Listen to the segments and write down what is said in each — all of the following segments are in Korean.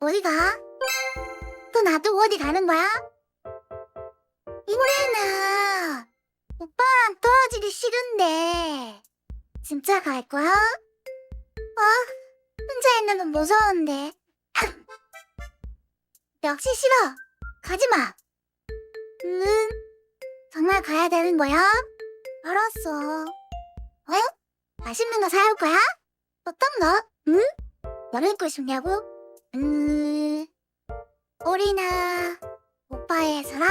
어디 가? 또 놔두고 어디 가는 거야? 이번에는 오빠랑 떨어지기 싫은데 진짜 갈 거야? 아, 혼자 있는 건 무서운데. 역시 싫어. 가지 마. 응. 정말 가야 되는 거야? 알았어. 어? 맛있는 거 사올 거야? 어떤 거? 응? 뭘 입고 싶냐고? 음, 우리나 오빠의 사랑?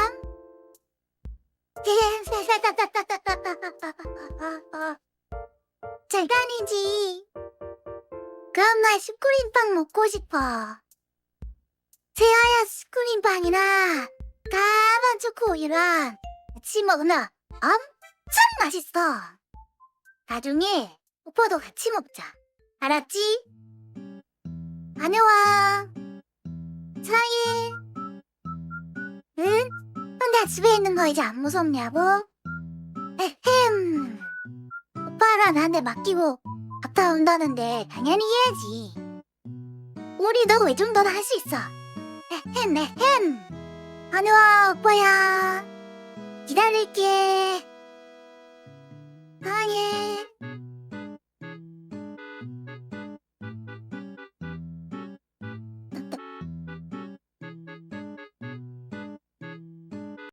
장난이지. 그럼 나 슈크림빵 먹고 싶어. 새하얀 슈크림빵이랑 까만 초코우유랑 같이 먹으면 엄청 맛있어. 나중에 오빠도 같이 먹자. 알았지? 다녀와. 혼자 집에 있는 거 이제 안 무섭냐고? 에헴. 오빠랑 나한테 맡기고 갔다 온다는데 당연히 해야지. 우리도 이 정도는 할 수 있어. 에헴, 에헴. 다녀와, 오빠야. 기다릴게. 사랑해.